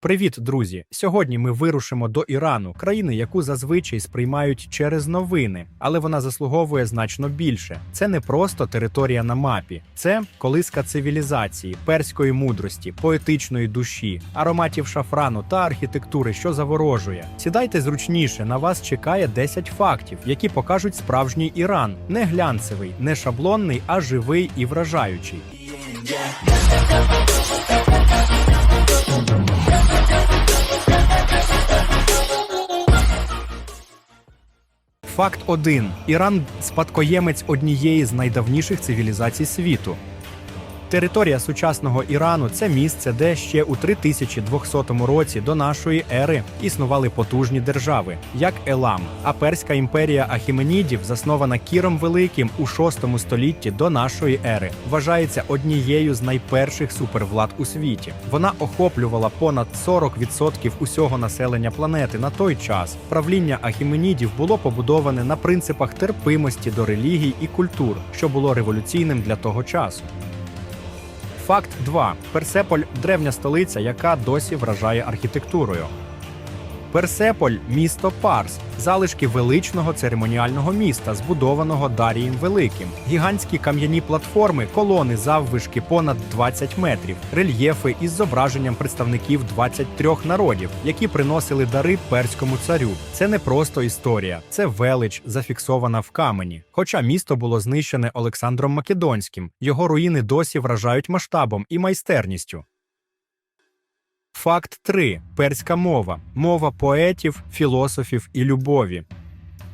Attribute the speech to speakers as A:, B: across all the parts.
A: Привіт, друзі! Сьогодні ми вирушимо до Ірану, країни, яку зазвичай сприймають через новини, але вона заслуговує значно більше. Це не просто територія на мапі, це колиска цивілізації, перської мудрості, поетичної душі, ароматів шафрану та архітектури, що заворожує. Сідайте зручніше, на вас чекає 10 фактів, які покажуть справжній Іран, не глянцевий, не шаблонний, а живий і вражаючий. Факт 1. Іран спадкоємець однієї з найдавніших цивілізацій світу. Територія сучасного Ірану це місце, де ще у 3200 році до нашої ери існували потужні держави, як Елам, а Перська імперія Ахіменідів, заснована Кіром Великим у 6 столітті до нашої ери, вважається однією з найперших супервлад у світі. Вона охоплювала понад 40% усього населення планети на той час. Правління Ахіменідів було побудоване на принципах терпимості до релігій і культур, що було революційним для того часу. Факт 2. Персеполь древня столиця, яка досі вражає архітектурою. Персеполь місто Парс, залишки величного церемоніального міста, збудованого Дарієм Великим, гігантські кам'яні платформи, колони заввишки понад 20 метрів, рельєфи із зображенням представників 23 народів, які приносили дари перському царю. Це не просто історія, це велич, зафіксована в камені. Хоча місто було знищене Олександром Македонським, його руїни досі вражають масштабом і майстерністю. Факт 3. Перська мова мова поетів, філософів і любові.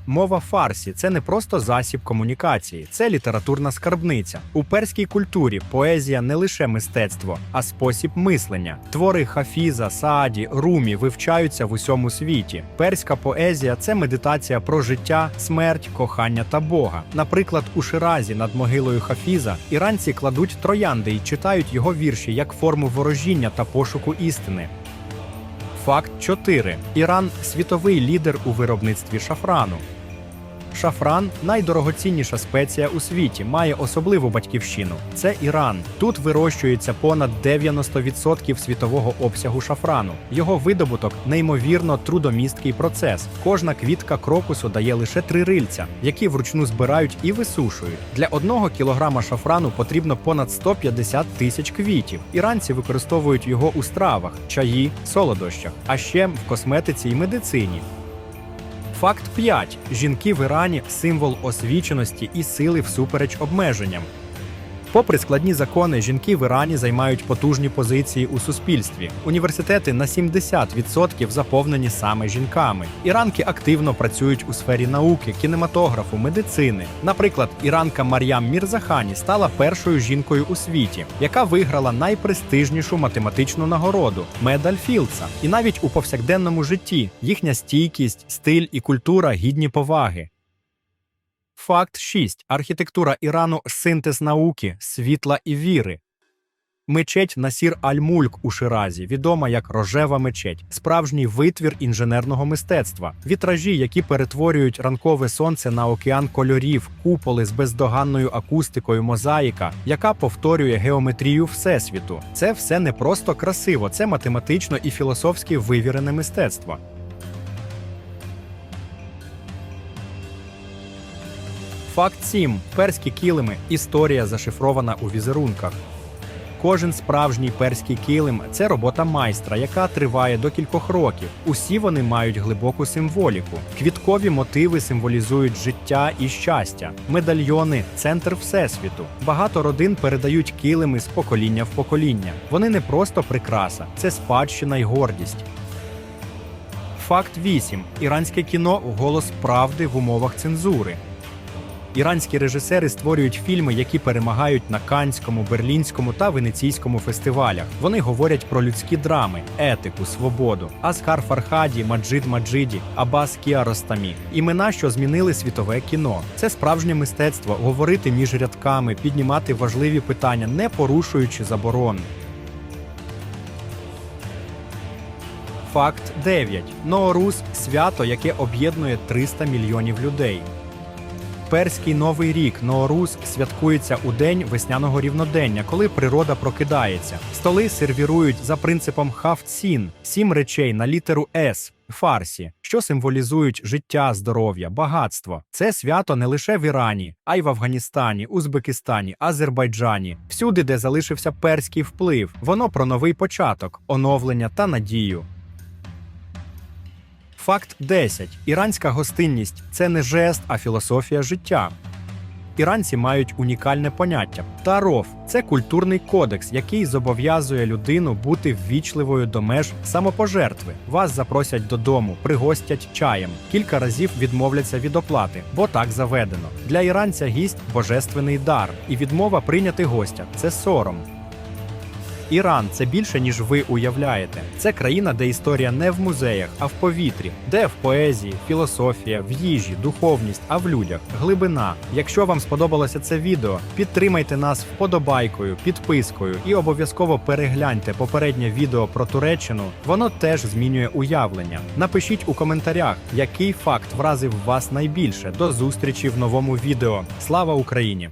A: Мова фарсі це не просто засіб комунікації, це літературна скарбниця. У перській культурі поезія не лише мистецтво, а спосіб мислення. Твори Хафіза, Сааді, Румі вивчаються в усьому світі. Перська поезія це медитація про життя, смерть, кохання та Бога. Наприклад, у Ширазі над могилою Хафіза іранці кладуть троянди і читають його вірші як форму ворожіння та пошуку істини. Факт 4. Іран світовий лідер у виробництві шафрану. Шафран найдорогоцінніша спеція у світі, має особливу батьківщину. Це Іран. Тут вирощується понад 90% світового обсягу шафрану. Його видобуток неймовірно трудомісткий процес. Кожна квітка крокусу дає лише три рильця, які вручну збирають і висушують. Для одного кілограма шафрану потрібно понад 150 тисяч квітів. Іранці використовують його у стравах, чаї, солодощах, а ще в косметиці і медицині. Факт 5. Жінки в Ірані символ освіченості і сили всупереч обмеженням. Попри складні закони, жінки в Ірані займають потужні позиції у суспільстві. Університети на 70% заповнені саме жінками. Іранки активно працюють у сфері науки, кінематографу, медицини. Наприклад, іранка Мар'ям Мірзахані стала першою жінкою у світі, яка виграла найпрестижнішу математичну нагороду медаль Філдса. І навіть у повсякденному житті їхня стійкість, стиль і культура гідні поваги. Факт 6. Архітектура Ірану синтез науки, світла і віри. Мечеть Насір Аль-Мульк у Ширазі, відома як рожева мечеть, справжній витвір інженерного мистецтва, вітражі, які перетворюють ранкове сонце на океан кольорів, куполи з бездоганною акустикою, мозаїка, яка повторює геометрію всесвіту. Це все не просто красиво, це математично і філософськи вивірене мистецтво. Факт 7. Перські килими. Історія зашифрована у візерунках. Кожен справжній перський килим це робота майстра, яка триває до кількох років. Усі вони мають глибоку символіку. Квіткові мотиви символізують життя і щастя. Медальйони центр всесвіту. Багато родин передають килими з покоління в покоління. Вони не просто прикраса, це спадщина й гордість. Факт 8. Іранське кіно голос правди в умовах цензури. Іранські режисери створюють фільми, які перемагають на Канському, Берлінському та Венеційському фестивалях. Вони говорять про людські драми, етику, свободу. Асхар Фархаді, Маджид Маджиді, Абас Кіаростамі. Імена, що змінили світове кіно. Це справжнє мистецтво говорити між рядками, піднімати важливі питання, не порушуючи заборон. Факт 9. Ноорус свято, яке об'єднує 300 мільйонів людей. Перський новий рік Ноорус святкується у день весняного рівнодення, коли природа прокидається. Столи сервірують за принципом хавцін сім речей на літеру С. Фарсі, що символізують життя, здоров'я, багатство. Це свято не лише в Ірані, а й в Афганістані, Узбекистані, Азербайджані, всюди, де залишився перський вплив. Воно про новий початок, оновлення та надію. Факт 10. Іранська гостинність це не жест, а філософія життя. Іранці мають унікальне поняття. Тароф це культурний кодекс, який зобов'язує людину бути ввічливою до меж самопожертви. Вас запросять додому, пригостять чаєм. Кілька разів відмовляться від оплати, бо так заведено. Для іранця гість божественний дар, і відмова прийняти гостя це сором. Іран це більше, ніж ви уявляєте. Це країна, де історія не в музеях, а в повітрі, де в поезії, філософія, в їжі, духовність, а в людях, глибина. Якщо вам сподобалося це відео, підтримайте нас вподобайкою, підпискою і обов'язково перегляньте попереднє відео про Туреччину. Воно теж змінює уявлення. Напишіть у коментарях, який факт вразив вас найбільше. До зустрічі в новому відео. Слава Україні!